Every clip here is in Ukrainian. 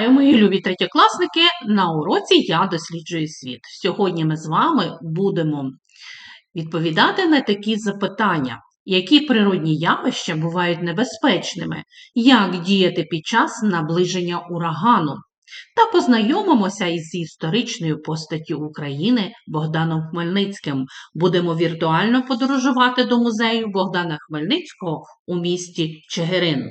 Вітаю, мої любі третєкласники! На уроці Я досліджую світ. Сьогодні ми з вами будемо відповідати на такі запитання, які природні явища бувають небезпечними, як діяти під час наближення урагану, та познайомимося із історичною постаттю України Богданом Хмельницьким. Будемо віртуально подорожувати до музею Богдана Хмельницького у місті Чигирин.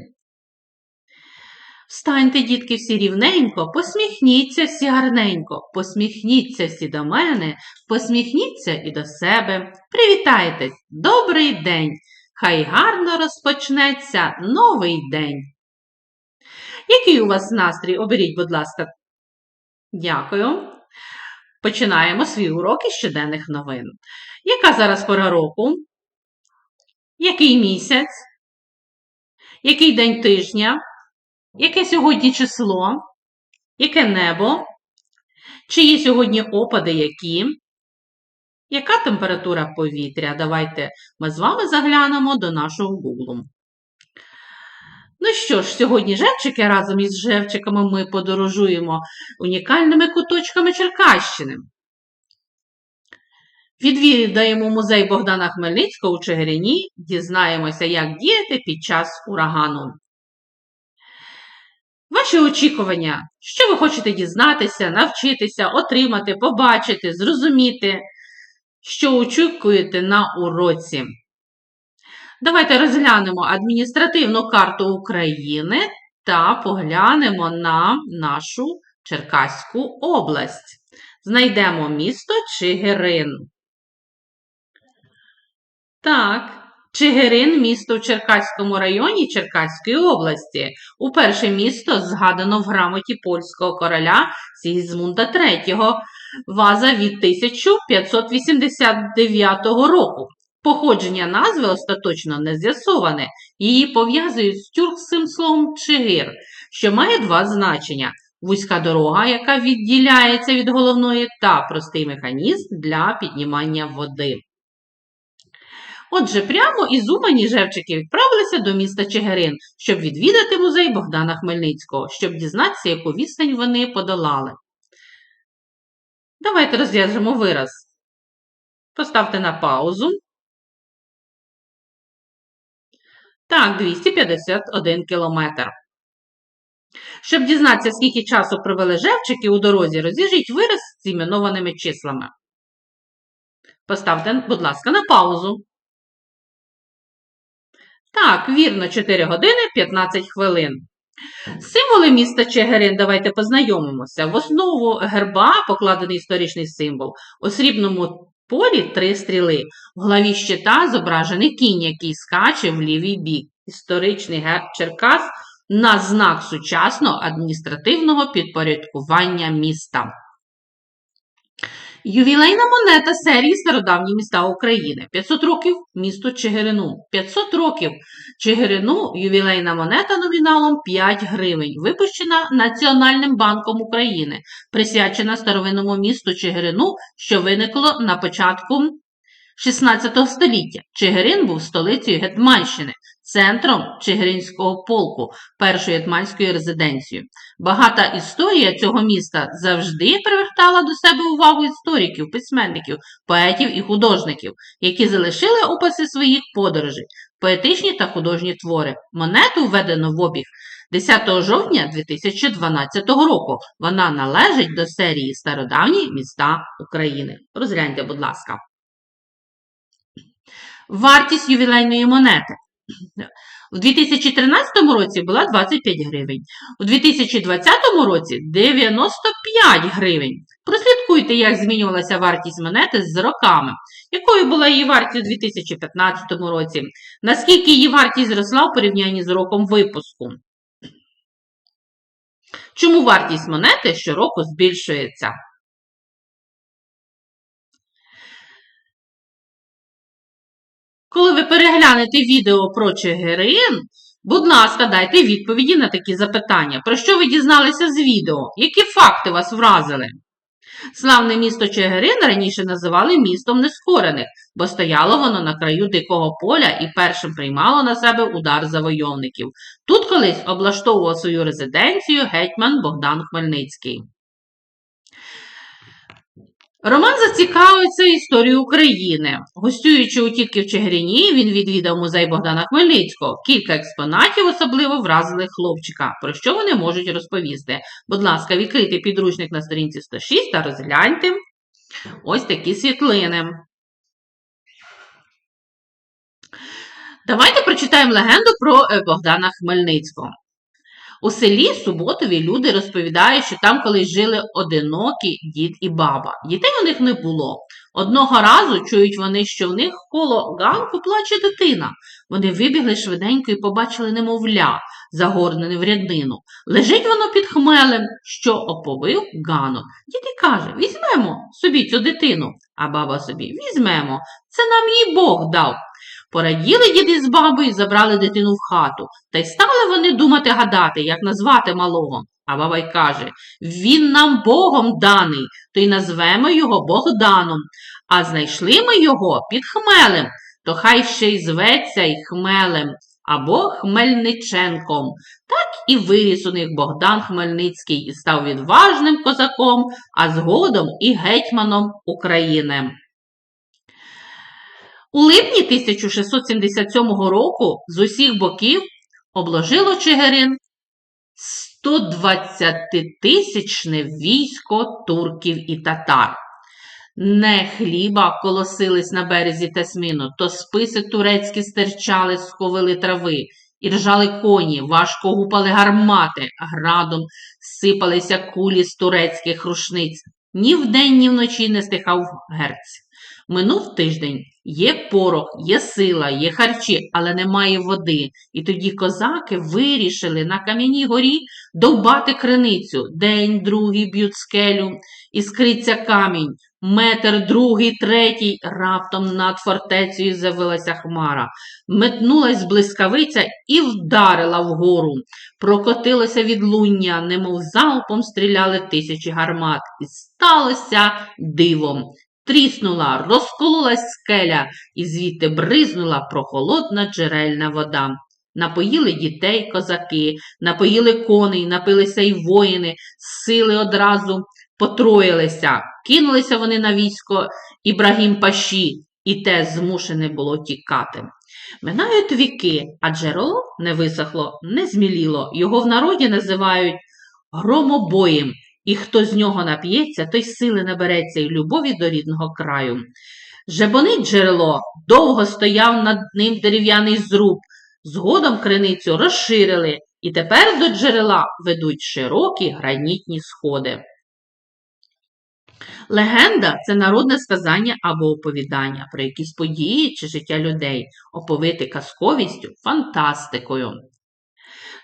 Встаньте, дітки, всі рівненько, посміхніться всі гарненько, посміхніться всі до мене, посміхніться і до себе. Привітайтесь! Добрий день! Хай гарно розпочнеться новий день. Який у вас настрій? Оберіть, будь ласка. Дякую. Починаємо свій урок із щоденних новин. Яка зараз пора року? Який місяць? Який день тижня? Яке сьогодні число? Яке небо? Чи є сьогодні опади які? Яка температура повітря? Давайте ми з вами заглянемо до нашого Google. Ну що ж, сьогодні Жевчики разом із Жевчиками ми подорожуємо унікальними куточками Черкащини. Відвідаємо музей Богдана Хмельницького у Чигирині, дізнаємося, як діяти під час урагану. Ваші очікування, що ви хочете дізнатися, навчитися, отримати, побачити, зрозуміти, що очікуєте на уроці. Давайте розглянемо адміністративну карту України та поглянемо на нашу Черкаську область. Знайдемо місто Чигирин. Так. Чигирин місто в Черкаському районі Черкаської області. Уперше місто згадано в грамоті польського короля Сігізмунда III, ваза від 1589 року. Походження назви остаточно не з'ясоване. Її пов'язують з тюркським словом чигир, що має два значення: вузька дорога, яка відділяється від головної, та простий механізм для піднімання води. Отже, прямо із Умані Жевчики відправилися до міста Чигирин, щоб відвідати музей Богдана Хмельницького, щоб дізнатися, яку відстань вони подолали. Давайте розв'яжемо вираз. Поставте на паузу. Так, 251 кілометр. Щоб дізнатися, скільки часу провели Жевчики у дорозі, розв'яжіть вираз з іменованими числами. Поставте, будь ласка, на паузу. Так, вірно, 4 години 15 хвилин. Символи міста Чигирин, давайте познайомимося. В основу герба покладений історичний символ. У срібному полі три стріли. В главі щита зображений кінь, який скаче в лівий бік. Історичний герб Черкас на знак сучасного адміністративного підпорядкування міста. Ювілейна монета серії Стародавні міста України. 500 років місту Чигирину. 500 років Чигирину ювілейна монета номіналом 5 гривень, випущена Національним банком України, присвячена старовинному місту Чигирину, що виникло на початку 16 століття. Чигирин був столицею Гетманщини, центром Чигиринського полку, першою гетманською резиденцією. Багата історія цього міста завжди привертала до себе увагу істориків, письменників, поетів і художників, які залишили описи своїх подорожей, поетичні та художні твори. Монету введено в обіг 10 жовтня 2012 року. Вона належить до серії Стародавні міста України. Розгляньте, будь ласка. Вартість ювілейної монети. У 2013 році була 25 гривень, у 2020 році 95 гривень. Прослідкуйте, як змінювалася вартість монети з роками. Якою була її вартість у 2015 році? Наскільки її вартість зросла у порівнянні з роком випуску? Чому вартість монети щороку збільшується? Коли ви переглянете відео про Чигирин, будь ласка, дайте відповіді на такі запитання. Про що ви дізналися з відео? Які факти вас вразили? Славне місто Чигирин раніше називали містом нескорених. бо стояло воно на краю дикого поля і першим приймало на себе удар завойовників. Тут колись облаштовував свою резиденцію гетьман Богдан Хмельницький. Роман зацікавився історією України. Гостюючи у тітки в Чигирині, він відвідав музей Богдана Хмельницького. Кілька експонатів особливо вразили хлопчика, про що вони можуть розповісти. Будь ласка, відкрийте підручник на сторінці 106 та розгляньте ось такі світлини. Давайте прочитаємо легенду про е, Богдана Хмельницького. У селі Суботові люди розповідають, що там колись жили одинокі дід і баба. Дітей у них не було. Одного разу чують вони, що в них коло ганку плаче дитина. Вони вибігли швиденько і побачили немовля, загорнене в ряднину. Лежить воно під хмелем, що оповив ганок. Дід і каже: Візьмемо собі цю дитину, а баба собі візьмемо. Це нам її Бог дав. Пораділи діди з бабою, забрали дитину в хату, та й стали вони думати гадати, як назвати малого. А баба й каже Він нам Богом даний, то й назвемо його Богданом. А знайшли ми його під хмелем, то хай ще й зветься й хмелем або Хмельниченком. Так і виріс у них Богдан Хмельницький і став відважним козаком, а згодом і гетьманом України. У липні 1677 року з усіх боків обложило Чигирин 120-тисячне військо турків і татар. Не хліба колосились на березі Тесміну, то списи турецькі стирчали, сховили трави, і ржали коні, важко гупали гармати, градом сипалися кулі з турецьких рушниць. Ні вдень, ні вночі не стихав герць. Минув тиждень, є порох, є сила, є харчі, але немає води. І тоді козаки вирішили на кам'яній горі довбати криницю. День, другий б'ють скелю, іскриться камінь. Метр, другий, третій, раптом над фортецею з'явилася хмара. Метнулась блискавиця і вдарила вгору. Прокотилося відлуння, немов залпом стріляли тисячі гармат. І сталося дивом. Тріснула, розкололась скеля, і звідти бризнула прохолодна джерельна вода. Напоїли дітей козаки, напоїли коней, напилися й воїни, сили одразу потроїлися. Кинулися вони на військо Ібрагім Паші, і те змушене було тікати. Минають віки, а джерело не висохло, не зміліло. Його в народі називають громобоєм, і хто з нього нап'ється, той сили набереться і любові до рідного краю. Жебонить джерело, довго стояв над ним дерев'яний зруб, згодом криницю розширили, і тепер до джерела ведуть широкі гранітні сходи. Легенда це народне сказання або оповідання про якісь події чи життя людей, оповити казковістю, фантастикою.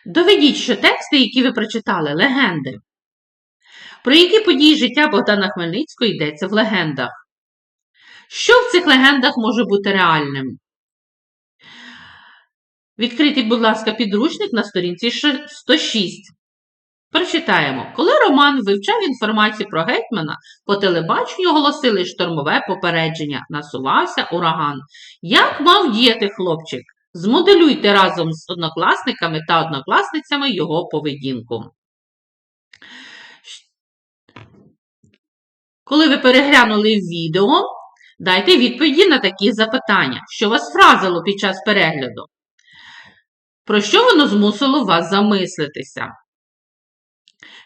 Доведіть, що тексти, які ви прочитали, легенди. Про які події життя Богдана Хмельницького йдеться в легендах? Що в цих легендах може бути реальним? Відкритий, будь ласка, підручник на сторінці 106. Прочитаємо, коли Роман вивчав інформацію про гетьмана, по телебаченню оголосили штормове попередження, насувався ураган. Як мав діяти хлопчик? Змоделюйте разом з однокласниками та однокласницями його поведінку. Коли ви переглянули відео, дайте відповіді на такі запитання, що вас вразило під час перегляду. Про що воно змусило вас замислитися?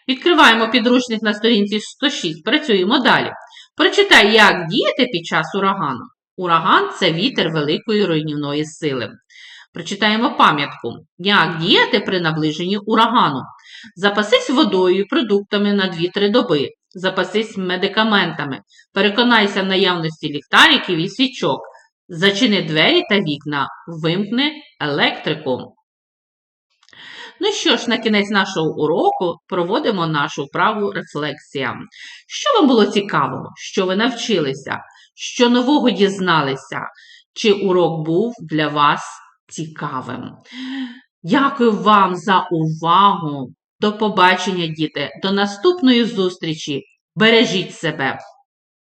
Відкриваємо підручник на сторінці 106, працюємо далі. Прочитай, як діяти під час урагану. Ураган це вітер великої руйнівної сили. Прочитаємо пам'ятку. Як діяти при наближенні урагану? Запасись водою і продуктами на 2-3 доби. Запасись медикаментами. Переконайся в наявності ліхтариків і свічок. Зачини двері та вікна. Вимкни електрику. Ну що ж, на кінець нашого уроку проводимо нашу вправу рефлексія. Що вам було цікавого? Що ви навчилися? Що нового дізналися? Чи урок був для вас цікавим? Дякую вам за увагу! До побачення, діти! До наступної зустрічі! Бережіть себе!